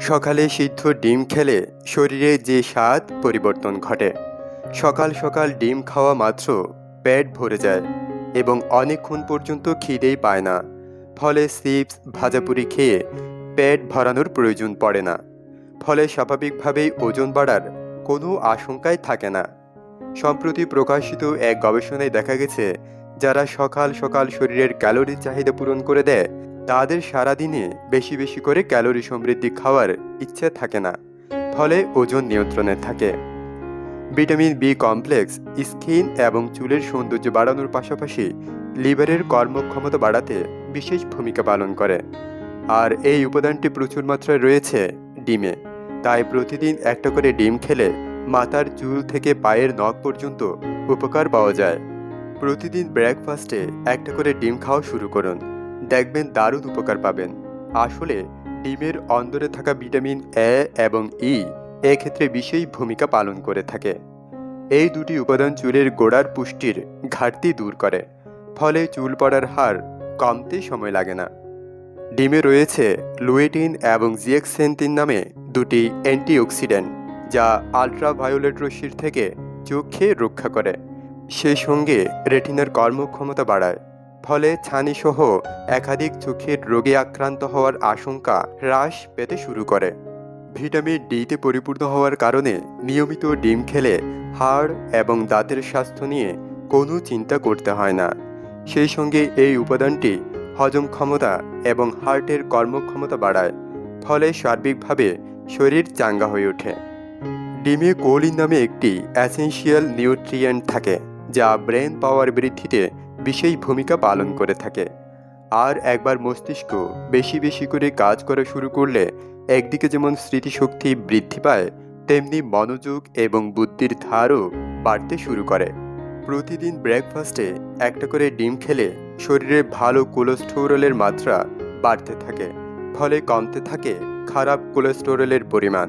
সকালে সিদ্ধ ডিম খেলে শরীরে যে স্বাদ পরিবর্তন ঘটে। সকাল সকাল ডিম খাওয়া মাত্র পেট ভরে যায় এবং অনেকক্ষণ পর্যন্ত খিদেই পায় না। ফলে চিপস, ভাজাপুরি খেয়ে পেট ভরানোর প্রয়োজন পড়ে না। ফলে স্বাভাবিকভাবেই ওজন বাড়ার কোনো আশঙ্কাই থাকে না। সম্প্রতি প্রকাশিত এক গবেষণায় দেখা গেছে, যারা সকাল সকাল শরীরের ক্যালোরি চাহিদা পূরণ করে দেয় তাদের সারাদিনে বেশি বেশি করে ক্যালোরি সমৃদ্ধি খাওয়ার ইচ্ছে থাকে না, ফলে ওজন নিয়ন্ত্রণে থাকে। ভিটামিন বি কমপ্লেক্স, স্কিন এবং চুলের সৌন্দর্য বাড়ানোর পাশাপাশি লিভারের কর্মক্ষমতা বাড়াতে বিশেষ ভূমিকা পালন করে। আর এই উপাদানটি প্রচুর মাত্রায় রয়েছে ডিমে, তাই প্রতিদিন একটা করে ডিম খেলে মাথার চুল থেকে পায়ের নখ পর্যন্ত উপকার পাওয়া যায়। প্রতিদিন ব্রেকফাস্টে একটা করে ডিম খাওয়া শুরু করুন। দেখবেন দারুণ উপকার পাবেন। আসলে, ডিমের অন্দরে থাকা ভিটামিন এ এবং ই এক্ষেত্রে বিশেষ ভূমিকা পালন করে থাকে। এই দুটি উপাদান চুলের গোড়ার পুষ্টির ঘাটতি দূর করে, ফলে চুল পড়ার হার কমতে সময় লাগে না। ডিমে রয়েছে লুয়েটিন এবং জিএক্সেন্টিন নামে দুটি অ্যান্টিঅক্সিডেন্ট, যা আলট্রাভায়োলেট রশ্মির থেকে চোখকে রক্ষা করে। সেই সঙ্গে রেটিনার কর্মক্ষমতা বাড়ায়। ফলে ছানিসহ একাধিক চোখের রোগে আক্রান্ত হওয়ার আশঙ্কা হ্রাস পেতে শুরু করে। ভিটামিন ডিতে পরিপূর্ণ হওয়ার কারণে নিয়মিত ডিম খেলে হাড় এবং দাঁতের স্বাস্থ্য নিয়ে কোনো চিন্তা করতে হয় না। সেই সঙ্গে এই উপাদানটি হজম ক্ষমতা এবং হার্টের কর্মক্ষমতা বাড়ায়, ফলে সার্বিকভাবে শরীর চাঙ্গা হয়ে ওঠে। ডিমে কোলিন নামে একটি অ্যাসেনশিয়াল নিউট্রিয়েন্ট থাকে, যা ব্রেন পাওয়ার বৃদ্ধিতে বিশেষ ভূমিকা পালন করে থাকে। আর একবার মস্তিষ্ক বেশি বেশি করে কাজ করা শুরু করলে একদিকে যেমন স্মৃতিশক্তি বৃদ্ধি পায়, তেমনি মনোযোগ এবং বুদ্ধির ধারও বাড়তে শুরু করে। প্রতিদিন ব্রেকফাস্টে একটা করে ডিম খেলে শরীরে ভালো কোলেস্টেরলের মাত্রা বাড়তে থাকে, ফলে কমতে থাকে খারাপ কোলেস্টেরলের পরিমাণ।